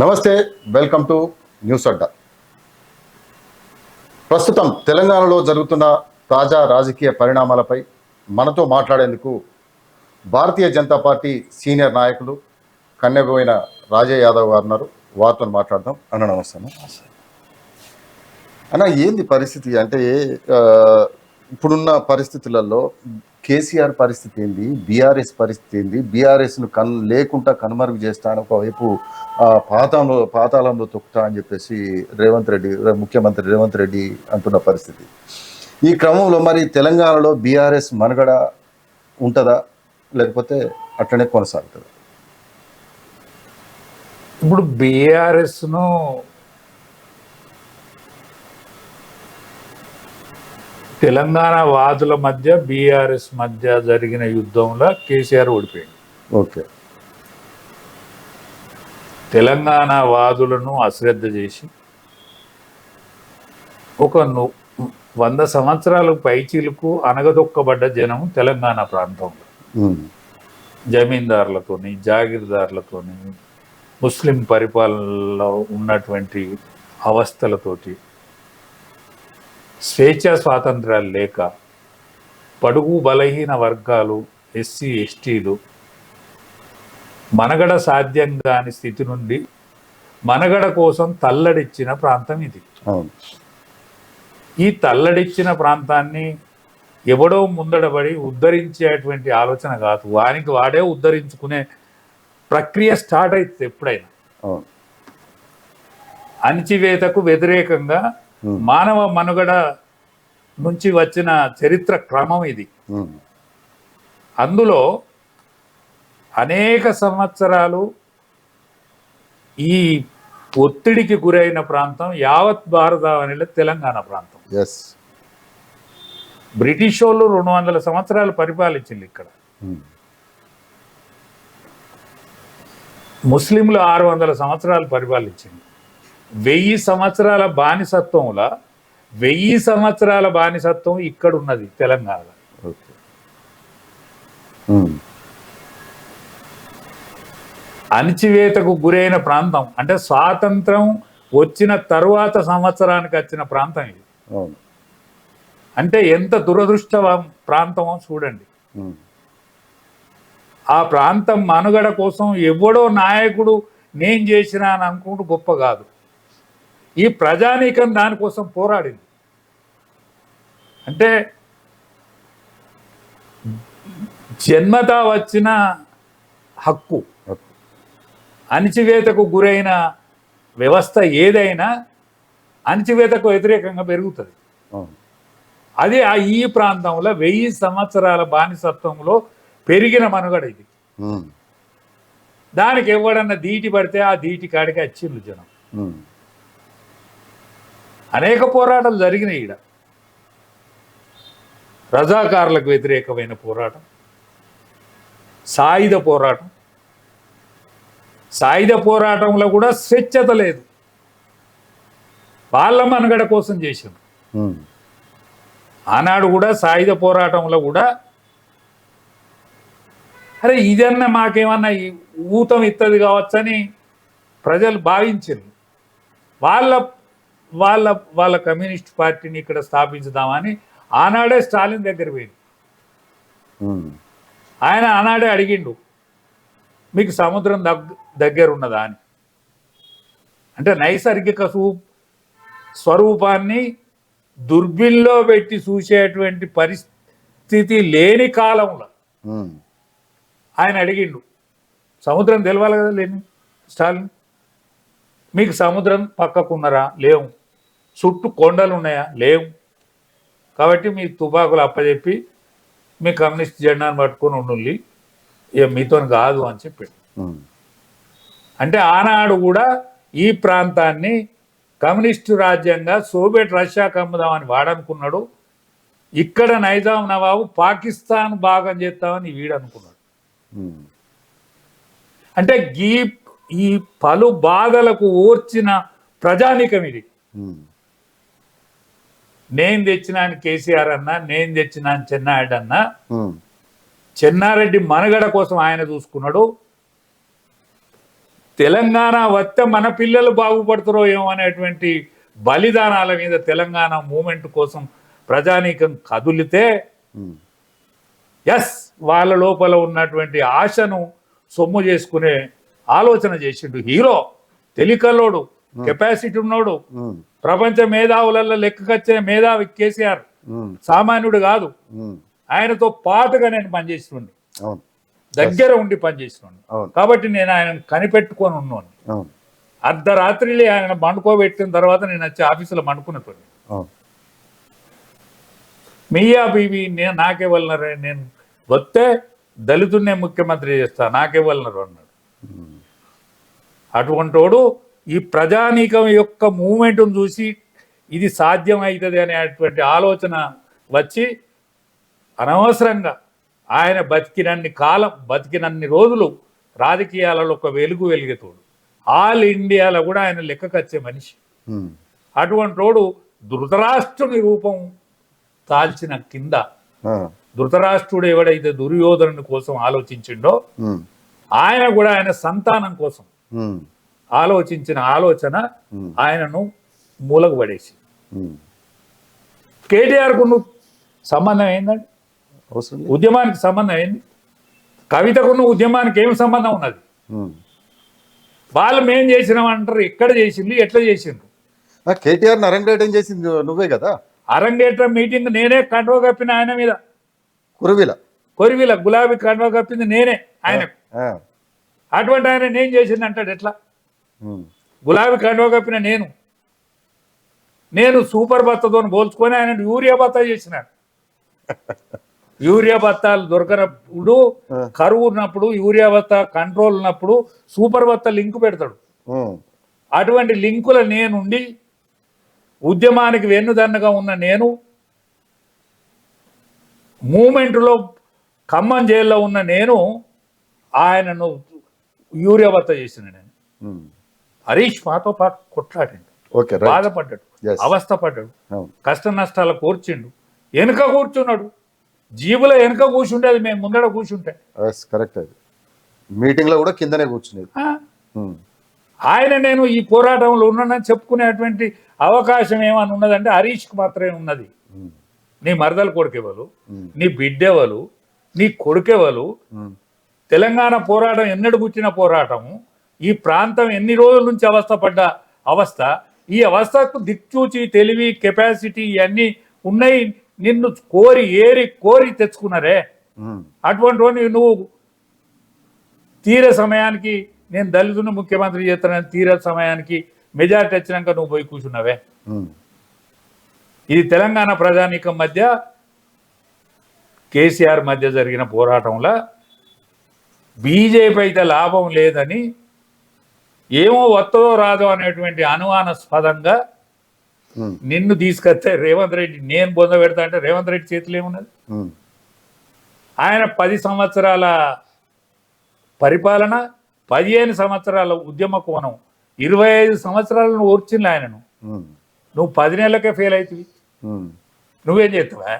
నమస్తే welcome to news అడ్డా. ప్రస్తుతం తెలంగాణలో జరుగుతున్న తాజా రాజకీయ పరిణామాలపై మనతో మాట్లాడేందుకు భారతీయ జనతా పార్టీ సీనియర్ నాయకులు కన్యబోయిన రాజయ్య యాదవ్ గారు ఉన్నారు. వారితో మాట్లాడదాం. అన్న నమస్తే అన్న. ఏంది పరిస్థితి? అంటే ఇప్పుడున్న పరిస్థితులలో కేసీఆర్ పరిస్థితి ఏంది? బీఆర్ఎస్ పరిస్థితి ఏంది? బీఆర్ఎస్ను కన్ లేకుండా కనుమరుగు చేస్తాను ఒకవైపు ఆ, పాతాళంలో పాతాళంలో తొక్కుతా అని చెప్పేసి రేవంత్ రెడ్డి ముఖ్యమంత్రి రేవంత్ రెడ్డి అంటున్న పరిస్థితి. ఈ క్రమంలో మరి తెలంగాణలో బీఆర్ఎస్ మనుగడ ఉంటుందా? లేకపోతే అట్లనే కొనసాగుతుందా? ఇప్పుడు బీఆర్ఎస్ను తెలంగాణ వాదుల మధ్య బీఆర్ఎస్ మధ్య జరిగిన యుద్ధంలో కేసీఆర్ ఓడిపోయింది ఓకే. తెలంగాణ వాదులను అశ్రద్ధ చేసి ఒక వంద సంవత్సరాల పైచీలకు అనగదొక్కబడ్డ జనం తెలంగాణ ప్రాంతంలో. ఉమ్, జమీందారులతోని జాగీర్దారులతోని ముస్లిం పరిపాలనలో ఉన్నటువంటి అవస్థలతోటి స్వేచ్ఛా స్వాతంత్రాలు లేక పడుగు బలహీన వర్గాలు ఎస్సీ ఎస్టీలు మనగడ సాధ్యం కాని స్థితి నుండి మనగడ కోసం తల్లడిచ్చిన ప్రాంతం ఇది. ఈ తల్లడిచ్చిన ప్రాంతాన్ని ఎవడో ముందడబడి ఉద్ధరించేటువంటి ఆలోచన కాదు. వానికి వాడే ఉద్ధరించుకునే ప్రక్రియ స్టార్ట్ అవుతుంది ఎప్పుడైనా. అణిచివేతకు వ్యతిరేకంగా. మానవ మనుగడ నుంచి వచ్చిన చరిత్ర క్రమం ఇది. అందులో అనేక సంవత్సరాలు ఈ ఒత్తిడికి గురైన ప్రాంతం యావత్ భారతావనిలో తెలంగాణ ప్రాంతం. ఎస్ బ్రిటిష్ వాళ్ళు రెండు వందల సంవత్సరాలు పరిపాలించింది ఇక్కడ. ముస్లింలు ఆరు వందల సంవత్సరాలు పరిపాలించింది. వెయ్యి సంవత్సరాల బానిసత్వంలో వెయ్యి సంవత్సరాల బానిసత్వం ఇక్కడ ఉన్నది తెలంగాణలో ఉమ్, అణచివేతకు గురైన ప్రాంతం అంటే స్వాతంత్రం వచ్చిన తరువాత సంవత్సరానికి వచ్చిన ప్రాంతం ఇది. అంటే ఎంత దురదృష్ట ప్రాంతమో చూడండి. ఆ ప్రాంతం మనుగడ కోసం ఎవడో నాయకుడు నేను చేసినా అని అనుకుంటూ గొప్ప కాదు. ఈ ప్రజానీకం దానికోసం పోరాడింది. అంటే జన్మతా వచ్చిన హక్కు. అణిచివేతకు గురైన వ్యవస్థ ఏదైనా అణిచివేతకు వ్యతిరేకంగా పెరుగుతుంది. అదే ఆ ఈ ప్రాంతంలో వెయ్యి సంవత్సరాల బానిసత్వంలో పెరిగిన మనుగడ ఇది. దానికి ఎవడన్నా దీటి పడితే ఆ దీటి కాడికి వచ్చిండ్రు జనం. అనేక పోరాటాలు జరిగినాయి ఈడ. రజాకారులకు వ్యతిరేకమైన పోరాటం సాయుధ పోరాటం. సాయుధ పోరాటంలో కూడా స్వచ్ఛత లేదు. వాళ్ళ మనుగడ కోసం చేసిండ్రు ఆనాడు కూడా సాయుధ పోరాటంలో కూడా అరే ఇదన్నా మాకేమన్నా ఊతం ఇత్తది కావచ్చని ప్రజలు భావించారు. వాళ్ళ వాళ్ళ వాళ్ళ కమ్యూనిస్ట్ పార్టీని ఇక్కడ స్థాపించుదామని ఆనాడే స్టాలిన్ దగ్గర పోయింది. ఆయన ఆనాడే అడిగిండు మీకు సముద్రం దగ్ దగ్గర ఉన్నదా అని. అంటే నైసర్గిక సూ స్వరూపాన్ని దుర్బిన్లో పెట్టి చూసేటువంటి పరిస్థితి లేని కాలంలో ఆయన అడిగిండు సముద్రం తెలవాలి కదా లేని స్టాలిన్? మీకు సముద్రం పక్కకున్నారా? లేవు. చుట్టూ కొండలు ఉన్నాయా లేవు. కాబట్టి మీ తుపాకులు అప్పచెప్పి మీ కమ్యూనిస్ట్ జెండాను పట్టుకొని ఉండుల్లి ఇక మీతో కాదు అని చెప్పాడు. అంటే ఆనాడు కూడా ఈ ప్రాంతాన్ని కమ్యూనిస్టు రాజ్యంగా సోవియట్ రష్యాకి అమ్ముదామని వాడనుకున్నాడు. ఇక్కడ నైజాం నవాబు పాకిస్తాన్ భాగం చేస్తామని వీడనుకున్నాడు. అంటే ఈ ఈ పలు బాధలకు ఓర్చిన ప్రజానికం ఇది. నేను తెచ్చినాను కేసీఆర్ అన్నా నేను తెచ్చినాను చెన్నారెడ్డి అన్నా చెన్నారెడ్డి మనగడ కోసం ఆయన చూసుకున్నాడు. తెలంగాణ వస్తే మన పిల్లలు బాగుపడుతారో ఏమో అనేటువంటి బలిదానాల మీద తెలంగాణ మూమెంట్ కోసం ప్రజానీకం కదులితే ఎస్ వాళ్ళ లోపల ఉన్నటువంటి ఆశను సొమ్ము చేసుకునే ఆలోచన చేసిండు. హీరో తెలికల్లోడు కెపాసిటీ ఉన్నోడు ప్రపంచ మేధావులలో లెక్కకొచ్చే మేధావి కేసీఆర్. సామాన్యుడు కాదు. ఆయనతో పాటుగా నేను పనిచేస్తుండే అవును. దగ్గర ఉండి పనిచేస్తుండే అవును. కాబట్టి నేను ఆయన కనిపెట్టుకొని ఉన్నాను అర్ధరాత్రిలే ఆయన మండుకోబెట్టిన తర్వాత నేను వచ్చి ఆఫీసులో మండుకున్నట్టు అవును. మియా బీబీ నేను నాకే నేను వస్తే దళితున్నే ముఖ్యమంత్రి చేస్తా నాకే వెళ్ళినారు అన్నాడు. అటువంటి వాడు ఈ ప్రజానీకం యొక్క మూమెంట్ను చూసి ఇది సాధ్యం అవుతుంది అనేటువంటి ఆలోచన వచ్చి అనవసరంగా ఆయన బతికినన్ని కాలం బతికినన్ని రోజులు రాజకీయాలలో ఒక వెలుగు వెలిగేతోడు. ఆల్ ఇండియాలో కూడా ఆయన లెక్కకొచ్చే మనిషి. అటువంటి వాడు ధృతరాష్ట్రుని రూపం తాల్చిన కింద ధృతరాష్ట్రుడు ఎవడైతే దుర్యోధనుని కోసం ఆలోచించిండో ఆయన కూడా ఆయన సంతానం కోసం ఆలోచించిన ఆలోచన ఆయనను మూలకు పడేసి. కేటీఆర్కు నువ్వు సంబంధం ఏందండి? ఉద్యమానికి సంబంధం ఏంది? కవితకున్న ఉద్యమానికి ఏం సంబంధం ఉన్నది. వాళ్ళు మేం చేసినాం అంటారు ఎక్కడ చేసింది ఎట్లా చేసిండ్రు? కేటీఆర్ అరంగేటం చేసింది నువ్వే కదా? అరంగేట్రం మీటింగ్ నేనే కండువ కప్పిన ఆయన మీద. కురువిల. కొరివిల గులాబీ కండువ కప్పింది నేనే ఆయన అటువంటి ఆయన నేను చేసింది అంటాడు ఎట్లా గులాబీ కండువ కప్పిన నేను. నేను సూపర్ బత్తతో పోల్చుకొని ఆయన యూరియా బత్తా చేసినాడు యూరియా బత్తాలు దొరకనప్పుడు. కరువు ఉన్నప్పుడు యూరియా బత్తా కంట్రోల్ ఉన్నప్పుడు సూపర్ బత్తా లింక్ పెడతాడు. అటువంటి లింకుల నేనుండి ఉద్యమానికి వెన్నుదన్నగా ఉన్న నేను మూమెంట్లో ఖమ్మం జైల్లో ఉన్న నేను ఆయనను యూరియా బత్త చేసిన నేను. ఉమ్. హరీష్ మాతో పాటు కొట్లాడిండు. బాధపడ్డాడు. అవస్థపడ్డాడు అవును కష్ట నష్టాలు కూర్చుండు. వెనుక కూర్చున్నాడు. జీబులో వెనుక కూర్చుండేది మేము ముందర కూర్చుంటే. కరెక్ట్ అది. మీటింగ్లో కూడా కిందనే కూర్చునేది ఉమ్, ఆయన నేను ఈ పోరాటంలో ఉన్నానని చెప్పుకునేటువంటి అవకాశం ఏమని ఉన్నదంటే హరీష్కి మాత్రమే ఉన్నది. నీ మరదలు కొడుకెవలు నీ బిడ్డెవలు నీ కొడుకెవలు తెలంగాణ పోరాటం ఎన్నడు పుట్టిన పోరాటము ఈ ప్రాంతం ఎన్ని రోజుల నుంచి అవస్థపడ్డ అవస్థ? ఈ అవస్థకు దిక్చూచి తెలివి కెపాసిటీ ఇవన్నీ ఉన్నాయి. నిన్ను కోరి ఏరి కోరి తెచ్చుకున్నారే. అటువంటి నువ్వు తీర సమయానికి నేను దళితుని ముఖ్యమంత్రి చేస్తానని తీర సమయానికి మెజార్టీ వచ్చినాక నువ్వు పోయి కూర్చున్నావే. ఇది తెలంగాణ ప్రజానీకం మధ్య కేసీఆర్ మధ్య జరిగిన పోరాటంలో బీజేపీ అయితే లాభం లేదని ఏమో వత్తదో రాదో అనేటువంటి అనుమానాస్పదంగా నిన్ను తీసుకొస్తే రేవంత్ రెడ్డి నేను బొంద పెడతా అంటే రేవంత్ రెడ్డి చేతిలో ఏమున్నది? ఆయన పది సంవత్సరాల పరిపాలన పదిహేను సంవత్సరాల ఉద్యమ కోణం ఇరవై ఐదు సంవత్సరాలను ఓర్చింది ఆయనను. నువ్వు పది నెలలకే ఫెయిల్ అవుతుంది. నువ్వేం చేస్తావా?